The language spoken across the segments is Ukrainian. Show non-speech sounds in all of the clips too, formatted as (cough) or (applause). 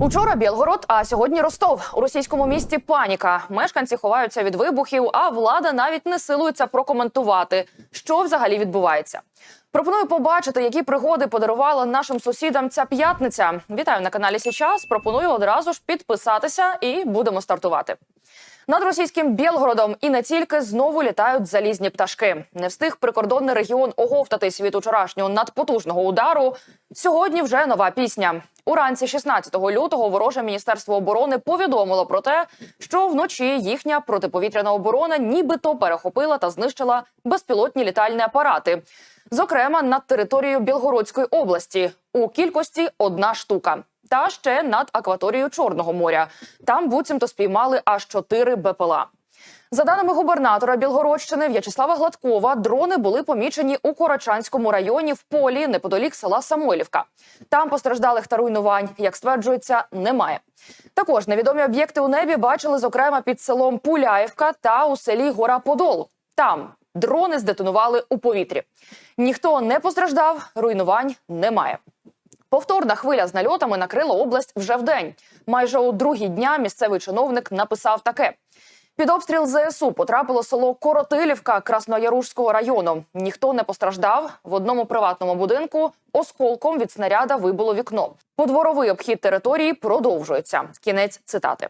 Учора Білгород, а сьогодні Ростов. У російському місті паніка. Мешканці ховаються від вибухів, а влада навіть не силується прокоментувати, що взагалі відбувається. Пропоную побачити, які пригоди подарувала нашим сусідам ця п'ятниця. Вітаю на каналі Січас. Пропоную одразу ж підписатися і будемо стартувати. Над російським Білгородом і не тільки знову літають залізні пташки. Не встиг прикордонний регіон оговтатись від учорашнього надпотужного удару. Сьогодні вже нова пісня. Уранці 16 лютого вороже міністерство оборони повідомило про те, що вночі їхня протиповітряна оборона нібито перехопила та знищила безпілотні літальні апарати, зокрема над територією Білгородської області у кількості одна штука. Та ще над акваторією Чорного моря. Там буцімто спіймали аж чотири БПЛА. За даними губернатора Білгородщини В'ячеслава Гладкова, дрони були помічені у Корочанському районі в полі неподалік села Самойлівка. Там постраждалих та руйнувань, як стверджується, немає. Також невідомі об'єкти у небі бачили, зокрема, під селом Пуляївка та у селі Гора Подол. Там дрони здетонували у повітрі. Ніхто не постраждав, руйнувань немає. Повторна хвиля з нальотами накрила область вже вдень. Майже у другі дня місцевий чиновник написав таке: під обстріл ЗСУ потрапило село Коротилівка Краснояружського району. Ніхто не постраждав. В одному приватному будинку осколком від снаряда вибило вікно. Подворовий обхід території продовжується. Кінець цитати.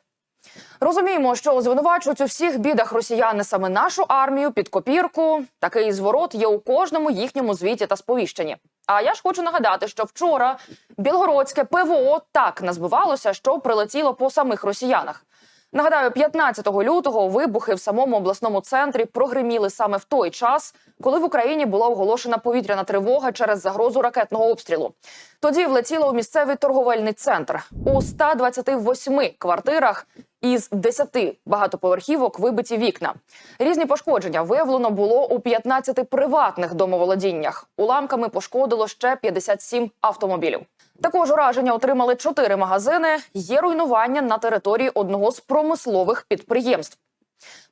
Розуміємо, що звинувачують у всіх бідах росіяни саме нашу армію під копірку. Такий зворот є у кожному їхньому звіті та сповіщенні. А я ж хочу нагадати, що вчора білгородське ПВО так назбивалося, що прилетіло по самих росіянах. Нагадаю, 15 лютого вибухи в самому обласному центрі прогриміли саме в той час, коли в Україні була оголошена повітряна тривога через загрозу ракетного обстрілу. Тоді влетіло у місцевий торговельний центр у 128 квартирах. Із 10 багатоповерхівок вибиті вікна. Різні пошкодження виявлено було у 15 приватних домоволодіннях. Уламками пошкодило ще 57 автомобілів. Також ураження отримали 4 магазини. Є руйнування на території одного з промислових підприємств.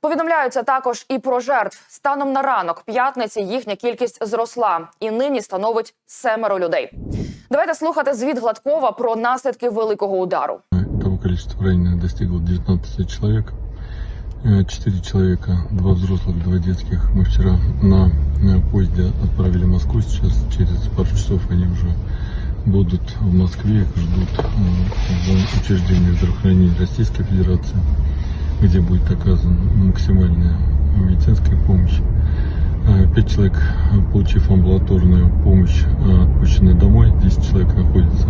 Повідомляються також і про жертв. Станом на ранок п'ятниці їхня кількість зросла і нині становить семеро людей. Давайте слухати звіт Гладкова про наслідки великого удару. Того количества раненых достигло 19 человек. Э, Четыре человека, два взрослых, два детских. Мы вчера на поезде отправили в Москву. Сейчас через пару часов они уже будут в Москве. Их ждут э, в учреждении здравоохранения Российской Федерации, где будет оказана максимальная медицинская помощь. Э, Пять человек, получив амбулаторную помощь, отпущены домой. 10 человек находятся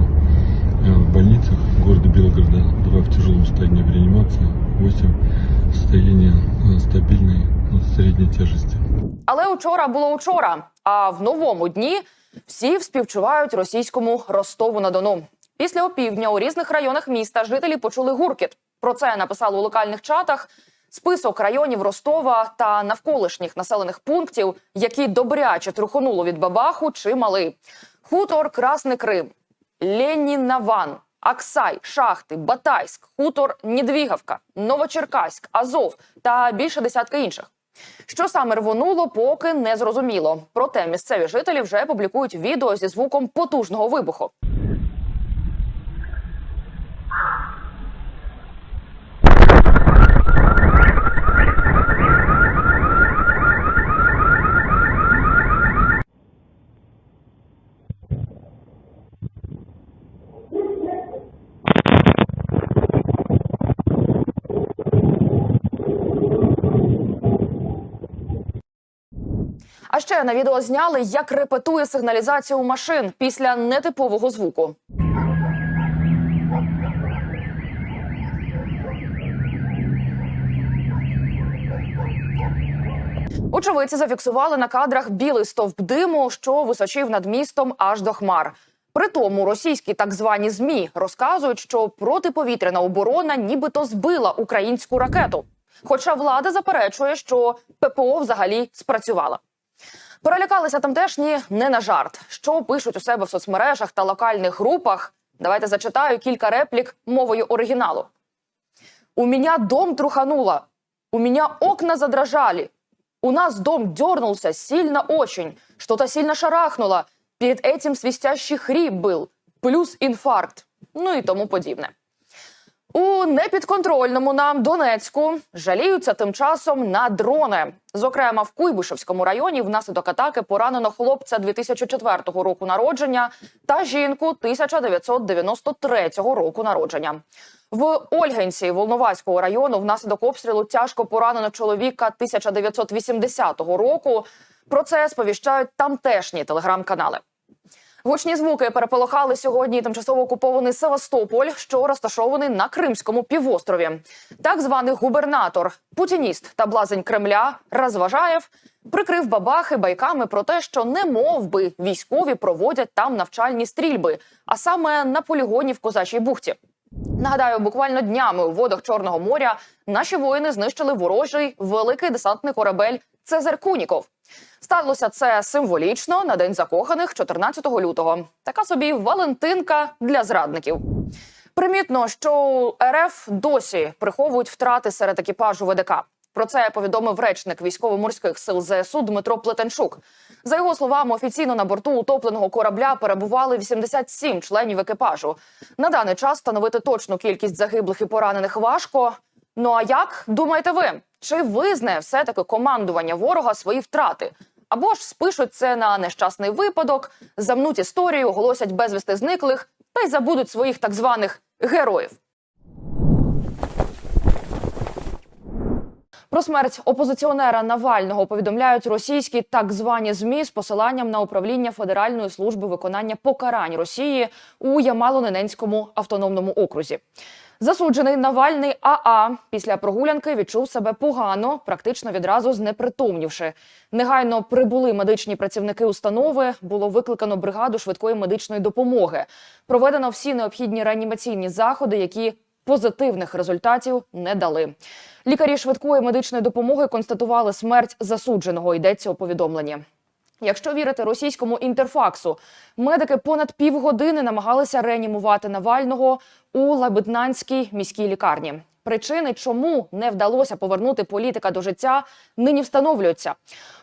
в больницах города Белгорода. Два в тяжелом состоянии в реанимации, 8 в состоянии э, стабильной, ну, средней тяжести. Але учора було учора. А в новому дні всі співчувають російському Ростову на Дону. Після опівдня у різних районах міста жителі почули гуркіт. Про це написали у локальних чатах. Список районів Ростова та навколишніх населених пунктів, які добряче трухонуло від бабаху, чимали. Хутор Красний Крим, Ленінаван, Аксай, Шахти, Батайськ, Хутор Нідвігавка, Новочеркаськ, Азов та більше десятка інших. Що саме рвонуло, поки не зрозуміло. Проте місцеві жителі вже публікують відео зі звуком потужного вибуху. Ще на відео зняли, як репетує сигналізацію машин після нетипового звуку. Очевидці зафіксували на кадрах білий стовп диму, що височив над містом аж до хмар. При тому російські так звані змі розказують, що протиповітряна оборона нібито збила українську ракету. Хоча влада заперечує, що ППО взагалі спрацювала. Перелякалися тамтешні не на жарт. Що пишуть у себе в соцмережах та локальних групах? Давайте зачитаю кілька реплік мовою оригіналу. У меня дом трухануло. У меня окна задрожали. У нас дом дернулся сильно очень. Что-то сильно шарахнуло. Перед этим свистящий хрип был. Плюс інфаркт. Ну і тому подібне. У непідконтрольному нам Донецьку жаліються тим часом на дрони. Зокрема, в Куйбишевському районі внаслідок атаки поранено хлопця 2004 року народження та жінку 1993 року народження. В Ольгинці Волноваського району внаслідок обстрілу тяжко поранено чоловіка 1980 року. Про це сповіщають тамтешні телеграм-канали. Гучні звуки переполохали сьогодні тимчасово окупований Севастополь, що розташований на Кримському півострові. Так званий губернатор, путініст та блазень Кремля Розважаєв прикрив бабахи байками про те, що не мов би військові проводять там навчальні стрільби, а саме на полігоні в Козачій бухті. Нагадаю, буквально днями у водах Чорного моря наші воїни знищили ворожий великий десантний корабель Цезар Куніков. Сталося це символічно на день закоханих 14 лютого. Така собі Валентинка для зрадників. Примітно, що РФ досі приховують втрати серед екіпажу ВДК. Про це повідомив речник військово-морських сил ЗСУ Дмитро Плетенчук. За його словами, офіційно на борту утопленого корабля перебували 87 членів екіпажу. На даний час встановити точну кількість загиблих і поранених важко. Ну а як думаєте ви? Чи визнає все таки командування ворога свої втрати? Або ж спишуть це на нещасний випадок, замнуть історію, оголосять безвісти зниклих та й забудуть своїх так званих героїв. Про смерть опозиціонера Навального повідомляють російські так звані змі з посиланням на управління Федеральної служби виконання покарань Росії у Ямало-Ненецькому автономному окрузі. Засуджений Навальний АА після прогулянки відчув себе погано, практично відразу знепритомнівши. Негайно прибули медичні працівники установи. Було викликано бригаду швидкої медичної допомоги. Проведено всі необхідні реанімаційні заходи, які позитивних результатів не дали. Лікарі швидкої медичної допомоги констатували смерть засудженого. Йдеться у повідомленні. Якщо вірити російському інтерфаксу, медики понад півгодини намагалися реанімувати Навального у Лабитнанській міській лікарні. Причини, чому не вдалося повернути політика до життя, нині встановлюються.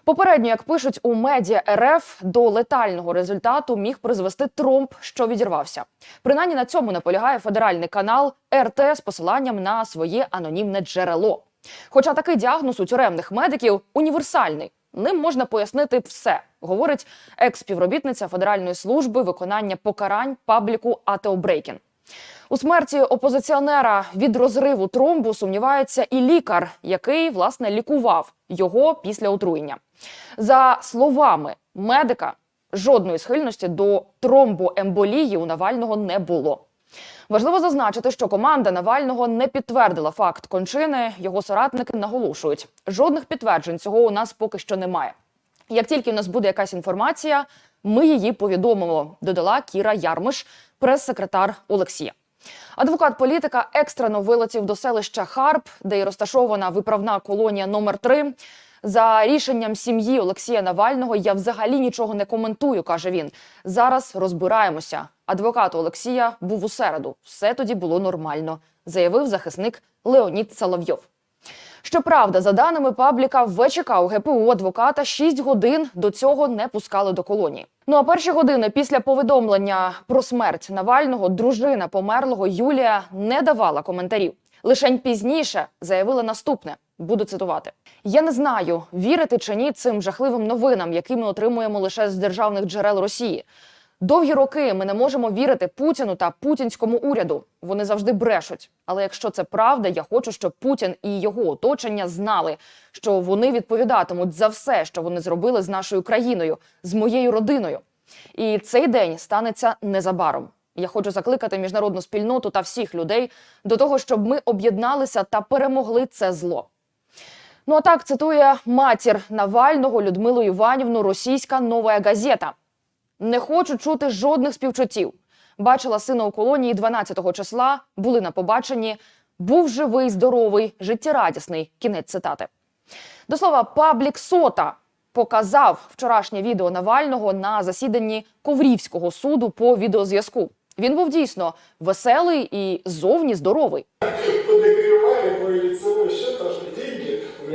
Попередньо, як пишуть у медіа РФ, до летального результату міг призвести тромб, що відірвався. Принаймні на цьому наполягає федеральний канал РТ з посиланням на своє анонімне джерело. Хоча такий діагноз у тюремних медиків універсальний. Ним можна пояснити все, говорить екс-співробітниця Федеральної служби виконання покарань пабліку Атеобрейкін. У смерті опозиціонера від розриву тромбу сумнівається і лікар, який власне лікував його після отруєння. За словами медика, жодної схильності до тромбоемболії у Навального не було. Важливо зазначити, що команда Навального не підтвердила факт кончини. Його соратники наголошують, жодних підтверджень цього у нас поки що немає. Як тільки в нас буде якась інформація, ми її повідомимо. Додала Кіра Ярмиш, прес-секретар Олексія. Адвокат політика екстрено вилетів до селища Харп, де й розташована виправна колонія номер 3 За рішенням сім'ї Олексія Навального я взагалі нічого не коментую, каже він. Зараз розбираємося. Адвокат Олексія був у середу. Все тоді було нормально, заявив захисник Леонід Соловйов. Щоправда, за даними пабліка, в ВЧК у ГПУ адвоката 6 годин до цього не пускали до колонії. Ну а перші години після повідомлення про смерть Навального дружина померлого Юлія не давала коментарів. Лишень пізніше заявила наступне. Буду цитувати: я не знаю, вірити чи ні цим жахливим новинам, які ми отримуємо лише з державних джерел Росії. Довгі роки ми не можемо вірити Путіну та путінському уряду. Вони завжди брешуть. Але якщо це правда, я хочу, щоб Путін і його оточення знали, що вони відповідатимуть за все, що вони зробили з нашою країною, з моєю родиною. І цей день станеться незабаром. Я хочу закликати міжнародну спільноту та всіх людей до того, щоб ми об'єдналися та перемогли це зло. Ну а так цитує матір Навального Людмилу Іванівну російська нова газета. Не хочу чути жодних співчуттів. Бачила сина у колонії 12-го числа, були на побаченні. Був живий, здоровий, життєрадісний. Кінець цитати. До слова, паблік Сота показав вчорашнє відео Навального на засіданні Коврівського суду по відеозв'язку. Він був дійсно веселий і зовні здоровий.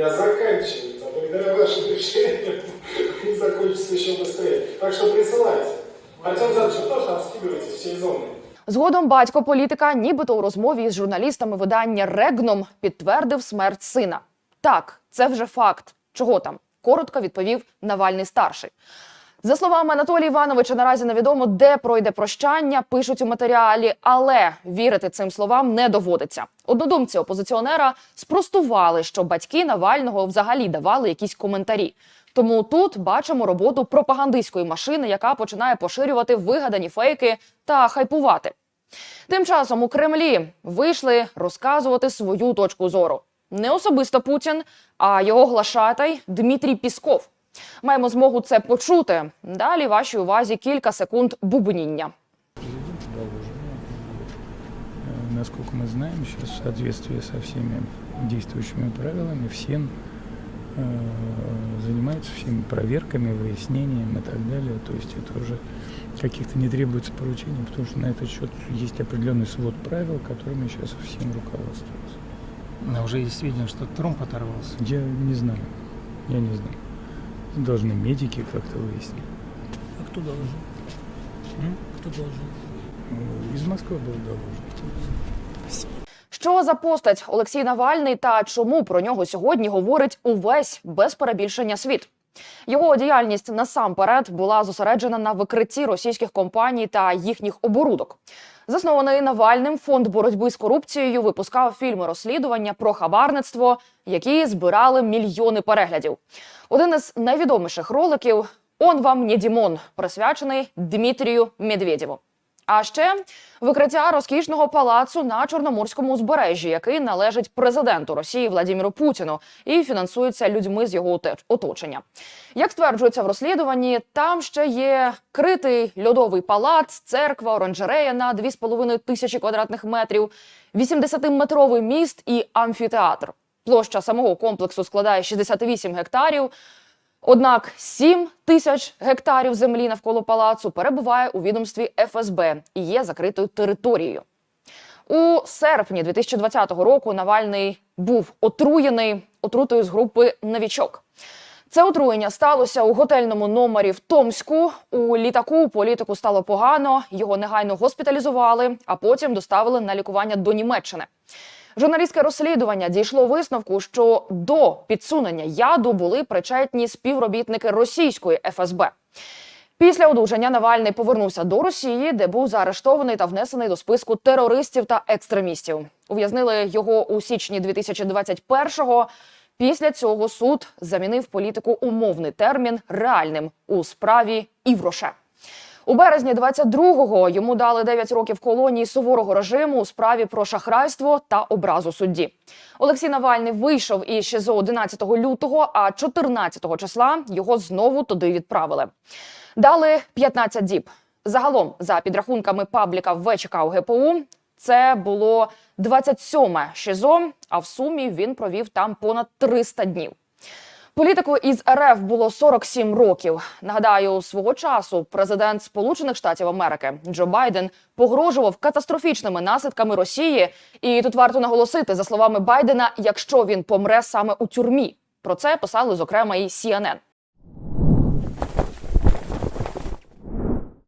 деньги у меня заканчиваются. А благодаря вашим решениям (laughs) они закончатся еще быстрее. Так что присылайте. Артем Задович, вы тоже там скидываете всей зоны. Згодом батько політика, нібито у розмові із журналістами видання Регном, підтвердив смерть сина. Так, це вже факт. Чого там? Коротко відповів Навальний старший. За словами Анатолія Івановича, наразі невідомо, де пройде прощання, пишуть у матеріалі, але вірити цим словам не доводиться. Однодумці опозиціонера спростували, що батьки Навального взагалі давали якісь коментарі. Тому тут бачимо роботу пропагандистської машини, яка починає поширювати вигадані фейки та хайпувати. Тим часом у Кремлі вийшли розказувати свою точку зору. Не особисто Путін, а його глашатай Дмитрій Пісков. Маємо змогу це почути. Далі вашій увазі кілька секунд бубніння. Президент доложен. Э, Насколько мы знаем, сейчас в соответствии со всеми действующими правилами, ФСИН э, занимается всеми проверками, выяснением и так далее. То есть это уже каких-то не требуется поручений, потому что на этот счет есть определенный свод правил, которыми сейчас ФСИН руководствуется. Но уже есть сведения, что Трамп оторвался. Я не знаю. Я не знаю. Должны медики как-то выяснить. А кто должен? М? Кто должен? Э, Из Москвы был доложен. Що за постать Олексій Навальний та чому про нього сьогодні говорить увесь без перебільшення світ? Його діяльність насамперед була зосереджена на викритті російських компаній та їхніх оборудок. Заснований Навальним фонд боротьби з корупцією випускав фільми розслідування про хабарництво, які збирали мільйони переглядів. Один із найвідоміших роликів Он вам не Дімон, присвячений Дмитрію Медведєву. А ще викриття розкішного палацу на Чорноморському узбережжі, який належить президенту Росії Владіміру Путіну і фінансується людьми з його оточення. Як стверджується в розслідуванні, там ще є критий льодовий палац, церква, оранжерея на 2,5 тисячі квадратних метрів, 80-метровий міст і амфітеатр. Площа самого комплексу складає 68 гектарів. Однак 7 тисяч гектарів землі навколо палацу перебуває у відомстві ФСБ і є закритою територією. У серпні 2020 року Навальний був отруєний отрутою з групи Новічок. Це отруєння сталося у готельному номері в Томську. У літаку політику стало погано, його негайно госпіталізували, а потім доставили на лікування до Німеччини. Журналістське розслідування дійшло висновку, що до підсунення яду були причетні співробітники російської ФСБ. Після одужання Навальний повернувся до Росії, де був заарештований та внесений до списку терористів та екстремістів. Ув'язнили його у січні 2021-го. Після цього суд замінив політику умовний термін реальним у справі Івроше. У березні 22-го йому дали 9 років колонії суворого режиму у справі про шахрайство та образу судді. Олексій Навальний вийшов із ШІЗО 11 лютого, а 14 числа його знову туди відправили. Дали 15 діб. Загалом, за підрахунками пабліка ВЧК у ГПУ, це було 27-ме ШІЗО, а в сумі він провів там понад 300 днів. Політику із РФ було 47 років. Нагадаю, свого часу президент Сполучених Штатів Америки Джо Байден погрожував катастрофічними наслідками Росії. І тут варто наголосити, за словами Байдена, якщо він помре саме у тюрмі. Про це писали зокрема і CNN.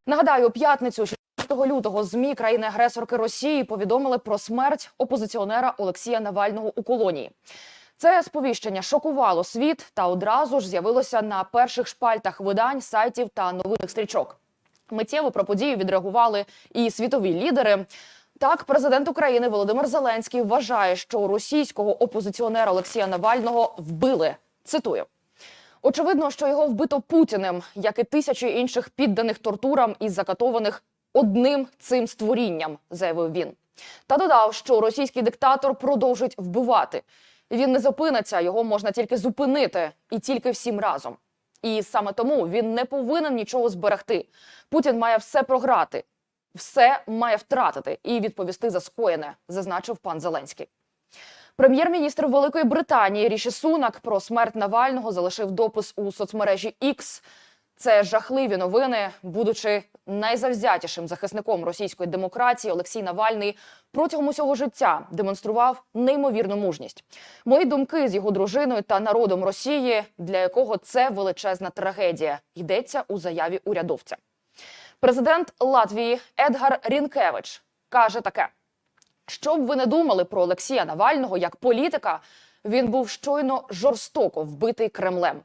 Нагадаю, п'ятницю 16 лютого змі країни-агресорки Росії повідомили про смерть опозиціонера Олексія Навального у колонії. Це сповіщення шокувало світ та одразу ж з'явилося на перших шпальтах видань, сайтів та новинних стрічок. Миттєво про подію відреагували і світові лідери. Так, президент України Володимир Зеленський вважає, що російського опозиціонера Олексія Навального вбили. Цитую. Очевидно, що його вбито Путіним, як і тисячі інших підданих тортурам і закатованих одним цим створінням, заявив він. Та додав, що російський диктатор продовжить вбивати. Він не зупиниться, його можна тільки зупинити, і тільки всім разом. І саме тому він не повинен нічого зберегти. Путін має все програти, все має втратити і відповісти за скоєне, зазначив пан Зеленський. Прем'єр-міністр Великої Британії Ріші Сунак про смерть Навального залишив допис у соцмережі X. Це жахливі новини. Будучи найзавзятішим захисником російської демократії, Олексій Навальний протягом усього життя демонстрував неймовірну мужність. Мої думки з його дружиною та народом Росії, для якого це величезна трагедія, йдеться у заяві урядовця. Президент Латвії Едгар Рінкевич каже таке: що б ви не думали про Олексія Навального як політика, він був щойно жорстоко вбитий Кремлем.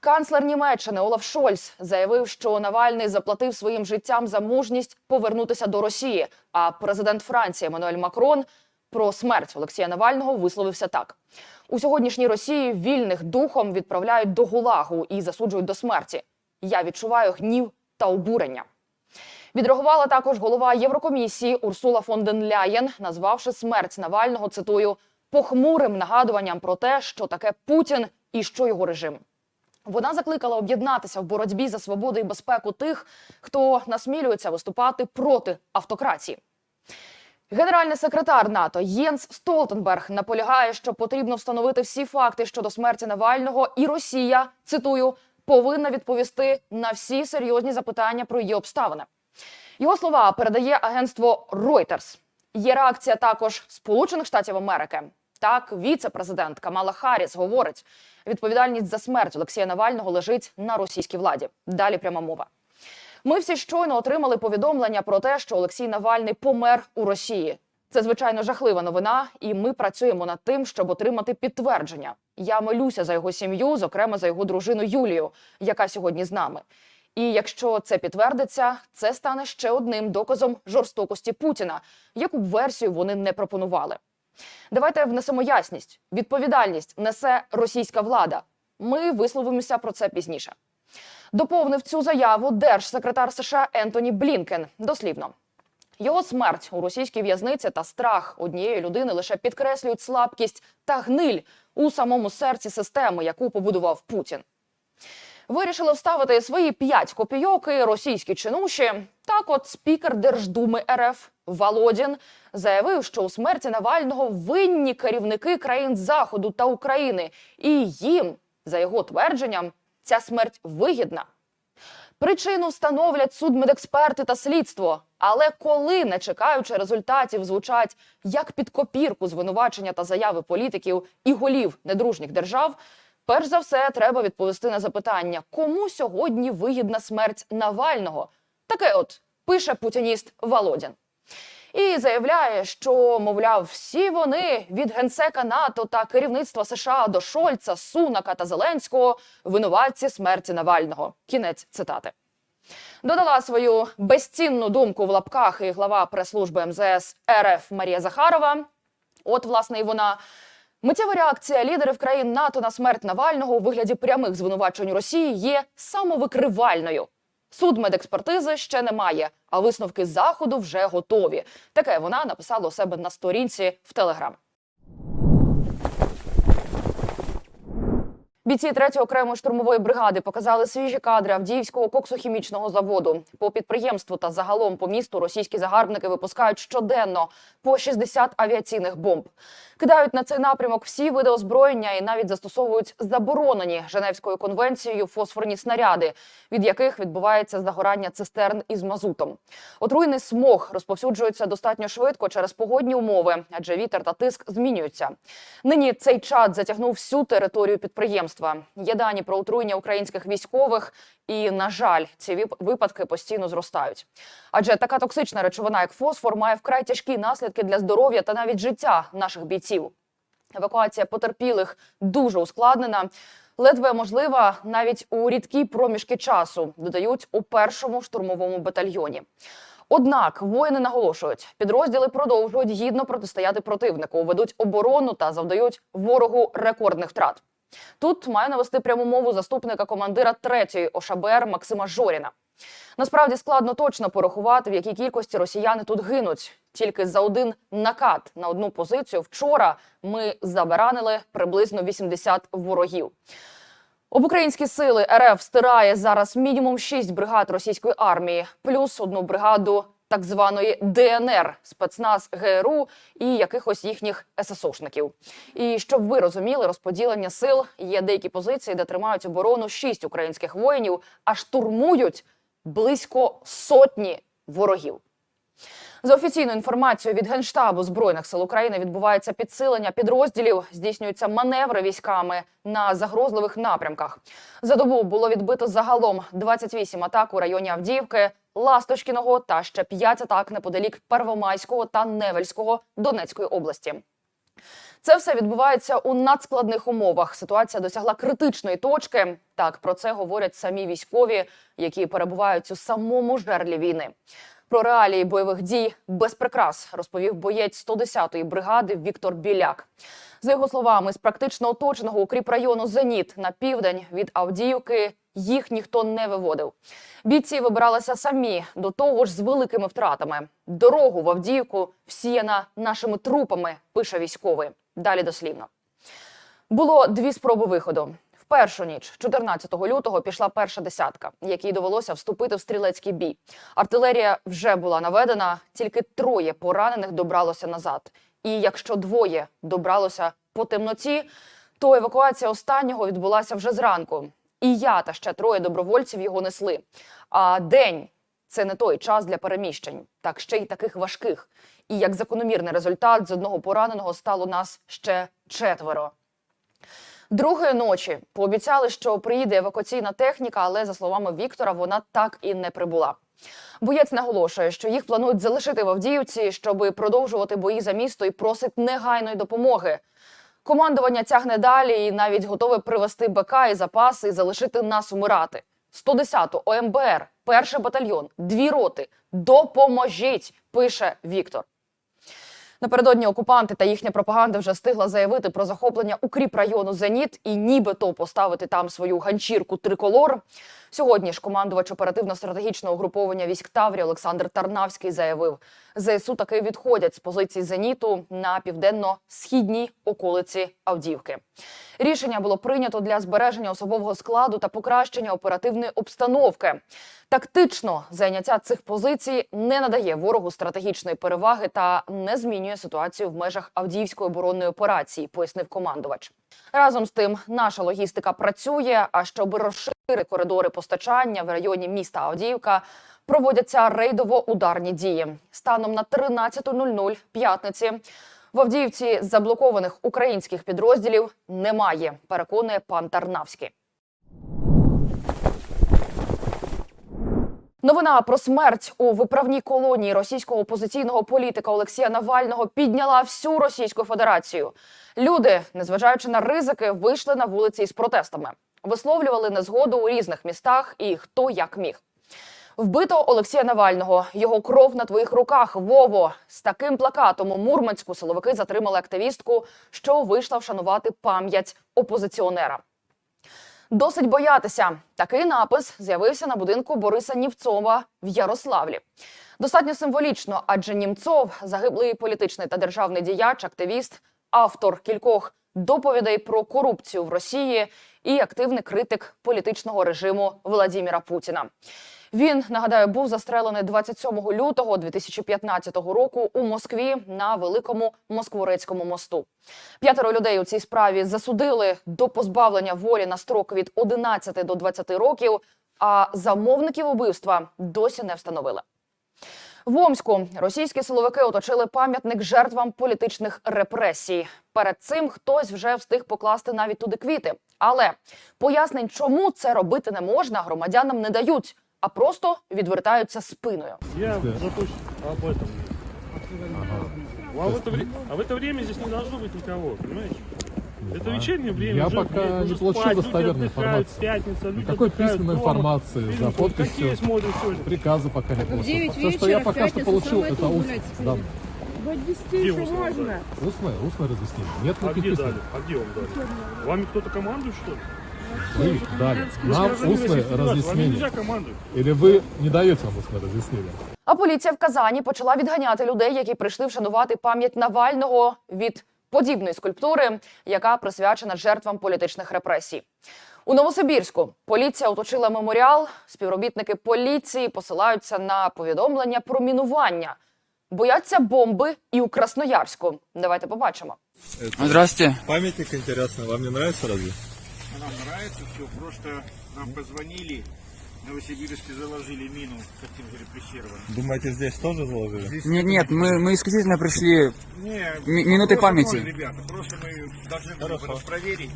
Канцлер Німеччини Олаф Шольц заявив, що Навальний заплатив своїм життям за мужність повернутися до Росії. А президент Франції Еммануель Макрон про смерть Олексія Навального висловився так: у сьогоднішній Росії вільних духом відправляють до гулагу і засуджують до смерті. Я відчуваю гнів та обурення. Відреагувала також голова Єврокомісії Урсула фон ден Ляєн, назвавши смерть Навального цитую похмурим нагадуванням про те, що таке Путін і що його режим. Вона закликала об'єднатися в боротьбі за свободу і безпеку тих, хто насмілюється виступати проти автократії. Генеральний секретар НАТО Єнс Столтенберг наполягає, що потрібно встановити всі факти щодо смерті Навального, і Росія цитую повинна відповісти на всі серйозні запитання про її обставини. Його слова передає агентство Reuters. Є реакція також Сполучених Штатів Америки. Так, віце-президент Камала Харріс говорить, відповідальність за смерть Олексія Навального лежить на російській владі. Далі пряма мова. Ми всі щойно отримали повідомлення про те, що Олексій Навальний помер у Росії. Це звичайно жахлива новина, і ми працюємо над тим, щоб отримати підтвердження. Я молюся за його сім'ю, зокрема за його дружину Юлію, яка сьогодні з нами. І якщо це підтвердиться, це стане ще одним доказом жорстокості Путіна, яку б версію вони не пропонували. Давайте внесемо ясність. Відповідальність несе російська влада. Ми висловимося про це пізніше. Доповнив цю заяву держсекретар США Ентоні Блінкен. Дослівно. Його смерть у російській в'язниці та страх однієї людини лише підкреслюють слабкість та гниль у самому серці системи, яку побудував Путін. Вирішили вставити свої п'ять копійок і російські чинуші. Так, от спікер Держдуми РФ Володін заявив, що у смерті Навального винні керівники країн Заходу та України, і їм, за його твердженням, ця смерть вигідна. Причину встановлять судмедексперти та слідство. Але коли, не чекаючи результатів, звучать як під копірку звинувачення та заяви політиків і голів недружніх держав, перш за все треба відповісти на запитання, кому сьогодні вигідна смерть Навального. Таке от пише путініст Володін. І заявляє, що мовляв, всі вони від генсека НАТО та керівництва США до Шольца, Сунака та Зеленського винуватці смерті Навального. Кінець цитати. Додала свою безцінну думку в лапках і глава прес-служби МЗС РФ Марія Захарова. От, власне, і вона. Миттєва реакція лідерів країн НАТО на смерть Навального у вигляді прямих звинувачень Росії є самовикривальною. Судмедекспертизи ще немає, а висновки заходу вже готові. Таке вона написала у себе на сторінці в Телеграм. Бійці 3-ї окремої штурмової бригади показали свіжі кадри Авдіївського коксохімічного заводу. По підприємству та загалом по місту російські загарбники випускають щоденно по 60 авіаційних бомб. Кидають на цей напрямок всі види озброєння і навіть застосовують заборонені Женевською конвенцією фосфорні снаряди, від яких відбувається загорання цистерн із мазутом. Отруйний смог розповсюджується достатньо швидко через погодні умови, адже вітер та тиск змінюються. Нині цей чад затягнув всю територію підприємства. Є дані про отруєння українських військових, і на жаль, ці випадки постійно зростають. Адже така токсична речовина, як фосфор, має вкрай тяжкі наслідки для здоров'я та навіть життя наших бійців. Евакуація потерпілих дуже ускладнена. Ледве можлива навіть у рідкі проміжки часу, додають у першому штурмовому батальйоні. Однак воїни наголошують, підрозділи продовжують гідно протистояти противнику, ведуть оборону та завдають ворогу рекордних втрат. Тут маю навести пряму мову заступника командира 3-ї ОШБР Максима Жоріна. Насправді складно точно порахувати, в якій кількості росіяни тут гинуть. Тільки за один накат на одну позицію вчора ми забаранили приблизно 80 ворогів. Об українські сили РФ стирає зараз мінімум 6 бригад російської армії, плюс одну бригаду так званої ДНР спецназ ГРУ і якихось їхніх ССОшників. І щоб ви розуміли, розподілення сил є деякі позиції, де тримають оборону 6 українських воїнів, а штурмують близько сотні ворогів. За офіційною інформацією від Генштабу Збройних сил України відбувається підсилення підрозділів, здійснюються маневри військами на загрозливих напрямках. За добу було відбито загалом 28 атак у районі Авдіївки. Ласточкіного та ще п'ять атак неподалік Первомайського та Невельського Донецької області. Це все відбувається у надскладних умовах. Ситуація досягла критичної точки. Так про це говорять самі військові, які перебувають у самому жерлі війни. Про реалії бойових дій без прикрас розповів боєць 110-ї бригади Віктор Біляк. За його словами, з практично оточеного укріп району Зеніт на південь від Авдіївки їх ніхто не виводив. Бійці вибиралися самі до того ж з великими втратами. Дорогу в Авдіївку всіяна нашими трупами, пише військовий. Далі дослівно. Було дві спроби виходу. В першу ніч, 14 лютого, пішла перша десятка, якій довелося вступити в стрілецький бій. Артилерія вже була наведена, тільки троє поранених добралося назад. І якщо двоє добралося по темноті, то евакуація останнього відбулася вже зранку. І я та ще троє добровольців його несли. А день це не той час для переміщень, так ще й таких важких. І як закономірний результат з одного пораненого стало нас ще четверо. Другої ночі пообіцяли, що приїде евакуаційна техніка, але за словами Віктора, вона так і не прибула. Боєць наголошує, що їх планують залишити в Авдіївці, щоб продовжувати бої за місто і просить негайної допомоги. Командування тягне далі і навіть готове привезти БК і запаси і залишити нас умирати. 110 ОМБР, перший батальйон, дві роти. Допоможіть, пише Віктор. Напередодні окупанти та їхня пропаганда вже встигла заявити про захоплення укріп району Зеніт і нібито поставити там свою ганчірку триколор. Сьогодні ж командувач оперативно-стратегічного угруповання військ Таврі Олександр Тарнавський заявив, ЗСУ таки відходять з позицій Зеніту на південно-східній околиці Авдіївки. Рішення було прийнято для збереження особового складу та покращення оперативної обстановки. Тактично зайняття цих позицій не надає ворогу стратегічної переваги та не змінює ситуацію в межах Авдіївської оборонної операції, пояснив командувач. Разом з тим, наша логістика працює. А щоб розширити коридори постачання в районі міста Авдіївка, проводяться рейдово-ударні дії. Станом на 13.00 п'ятниці в Авдіївці заблокованих українських підрозділів немає. Переконує пан Тарнавський. Новина про смерть у виправній колонії російського опозиційного політика Олексія Навального підняла всю Російську Федерацію. Люди, незважаючи на ризики, вийшли на вулиці із протестами, висловлювали незгоду у різних містах і хто як міг. Вбито Олексія Навального. Його кров на твоїх руках. Вово з таким плакатом у Мурманську силовики затримали активістку, що вийшла вшанувати пам'ять опозиціонера. Досить боятися. Такий напис з'явився на будинку Бориса Нівцова в Ярославлі. Достатньо символічно, адже Німцов загиблий політичний та державний діяч, активіст, автор кількох доповідей про корупцію в Росії і активний критик політичного режиму Владіміра Путіна. Він нагадаю був застрелений 27 лютого 2015 року у Москві на великому Москворецькому мосту. П'ятеро людей у цій справі засудили до позбавлення волі на строк від 11 до 20 років. А замовників убивства досі не встановили. В Омську російські силовики оточили пам'ятник жертвам політичних репресій. Перед цим хтось вже встиг покласти навіть туди квіти. Але пояснень, чому це робити не можна, громадянам не дають, а просто відвертаються спиною. Я запущу об этом. А в, это, вре- а в это время здесь не должно быть никого, понимаете? Это вечернее время. Я уже пока не уже получил спать, люди достоверной отдыхают, информации. Пятница, люди Никакой отдыхают письменной дома. информации за Фильмы подписью. Какие смотрят сегодня? Приказа пока не В получил. 9 Все, что я вечера в пока что пятницу получил, самое это то уст, гулять да, До 10 Где еще устно можно. устное, устное разъяснение. Нет А никаких где писем. дали? А где вам дали? Вами кто-то командует, что ли? Вы дали. Вы Нам гражданин устное Российской Федерации, Вами разъяснение. нельзя командовать. Или вы не даете нам устное разъяснение? А поліція в Казані почала відганяти людей, які прийшли вшанувати пам'ять Навального від подібної скульптури, яка присвячена жертвам політичних репресій. У Новосибірську поліція оточила меморіал. Співробітники поліції посилаються на повідомлення про мінування. Бояться бомби і у Красноярську. Давайте побачимо. Здрасте. Памятник интересный, вам не нравится разве? Нам нравится все, просто нам позвонили, в Новосибирске заложили мину таким же репрессированным. Думаете, здесь тоже заложили? Здесь Нет, нет, мы, мы исключительно пришли. Не, ми- минуты памяти. такой, ребята, просто мы должны были бы проверить.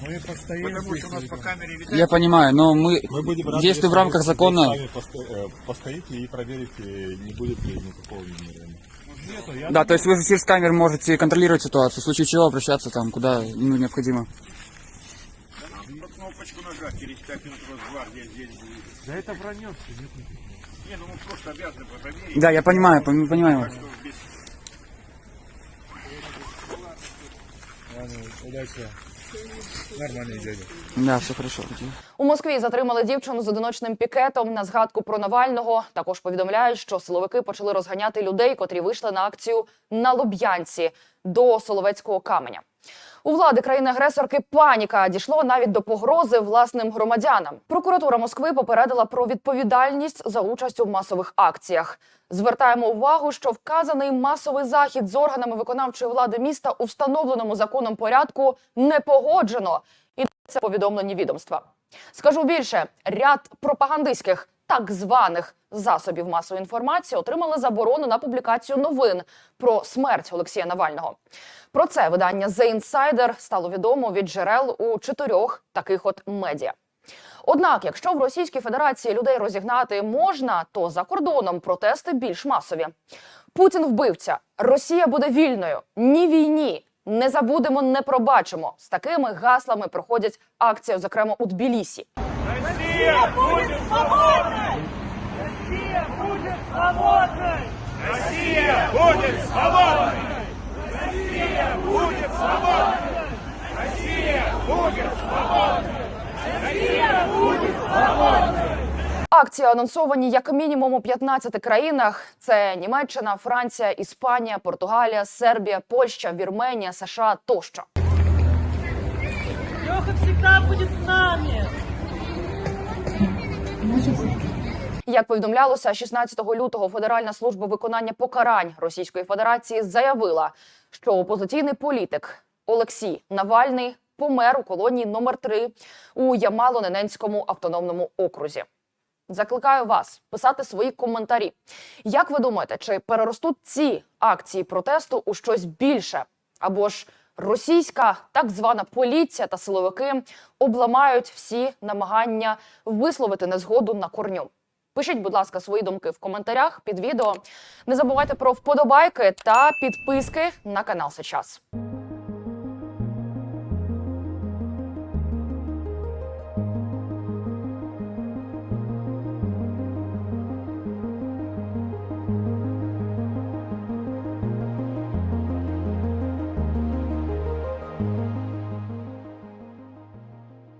Мы Потому что у нас по камере видать. Я понимаю, но мы Мы будем рады, действуем в если рамках закона. сами посто- э, постоите и проверите, не будет ли никакого вымирания. Да, то есть вы через камер можете контролировать ситуацию, в случае чего обращаться там, куда ну, необходимо. На кнопочку нажать, через 5 минут Росгвардия здесь будет. Да это вранье все. Не, ну мы просто обязаны проверить. Да, я понимаю, пон- понимаю. Так что без Удачи. Нормальный дядя. Да, все хорошо. У Москві затримали дівчину з одиночним пікетом на згадку про Навального. Також повідомляють, що силовики почали розганяти людей, котрі вийшли на акцію на Луб'янці до Соловецького каменя. У влади країни-агресорки паніка дійшло навіть до погрози власним громадянам. Прокуратура Москви попередила про відповідальність за участь у масових акціях. Звертаємо увагу, що вказаний масовий захід з органами виконавчої влади міста у встановленому законом порядку не погоджено. І це повідомлені відомства. Скажу більше, ряд пропагандистських так званих засобів масової інформації отримали заборону на публікацію новин про смерть Олексія Навального. Про це видання The Insider стало відомо від джерел у чотирьох таких от медіа. Однак, якщо в Російській Федерації людей розігнати можна, то за кордоном протести більш масові. Путін вбивця, Росія буде вільною, ні війні. Не забудемо, не пробачимо. З такими гаслами проходять акції, зокрема у Тбілісі. Акції анонсовані як мінімум у 15 країнах: це Німеччина, Франція, Іспанія, Португалія, Сербія, Польща, Вірменія, США тощо. Леха всегда будет с нами. Як повідомлялося, 16 лютого Федеральна служба виконання покарань Російської Федерації заявила, що опозиційний політик Олексій Навальний помер у колонії номер 3 у Ямало-Ненецькому автономному окрузі. Закликаю вас писати свої коментарі. Як ви думаєте, чи переростуть ці акції протесту у щось більше? Або ж російська так звана поліція та силовики обламають всі намагання висловити незгоду на корню? Пишіть, будь ласка, свої думки в коментарях під відео. Не забувайте про вподобайки та підписки на канал Сейчас.